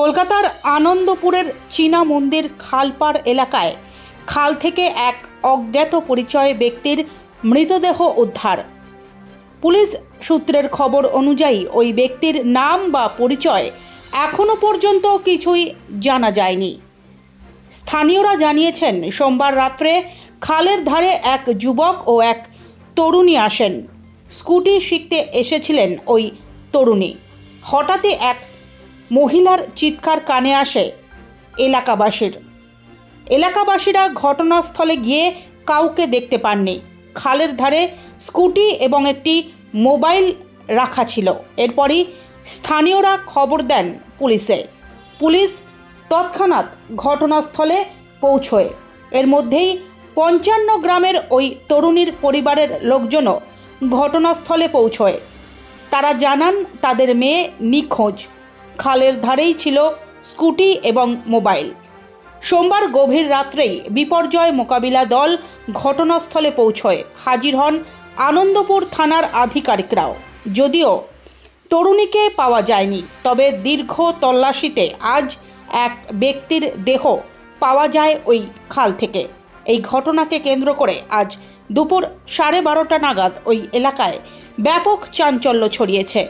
কলকাতার আনন্দপুরের চীনা মন্দির খালপাড় এলাকায় খাল থেকে এক অজ্ঞাত পরিচয় ব্যক্তির মৃতদেহ উদ্ধার। পুলিশ সূত্রের খবর অনুযায়ী ওই ব্যক্তির নাম বা পরিচয় এখনও পর্যন্ত কিছুই জানা যায়নি। স্থানীয়রা জানিয়েছেন, সোমবার রাত্রে খালের ধারে এক যুবক ও এক তরুণী আসেন। স্কুটি শিখতে এসেছিলেন ওই তরুণী। হঠাৎই এক মহিলার চিৎকার কানে আসে এলাকাবাসীর। এলাকাবাসীরা ঘটনাস্থলে গিয়ে কাউকে দেখতে পাননি। খালের ধারে স্কুটি এবং একটি মোবাইল রাখা ছিল। এরপরই স্থানীয়রা খবর দেন পুলিশে। পুলিশ তৎক্ষণাৎ ঘটনাস্থলে পৌঁছয়। এর মধ্যেই পঞ্চান্ন গ্রামের ওই তরুণীর পরিবারের লোকজনও ঘটনাস্থলে পৌঁছয়। তারা জানান, তাদের মেয়ে নিখোঁজ। খালের ধারেই ছিল স্কুটি এবং মোবাইল। সোমবার গভীর রাত্রেই বিপর্যয় মোকাবিলা দল ঘটনাস্থলে পৌঁছয়। হাজির হন আনন্দপুর থানার আধিকারিকরাও। যদিও তরুণীকে পাওয়া যায়নি, তবে দীর্ঘ তল্লাশিতে আজ এক ব্যক্তির দেহ পাওয়া যায় ওই খাল থেকে। এই ঘটনাকে কেন্দ্র করে আজ দুপুর সাড়ে বারোটা নাগাদ ওই এলাকায় ব্যাপক চাঞ্চল্য ছড়িয়েছে।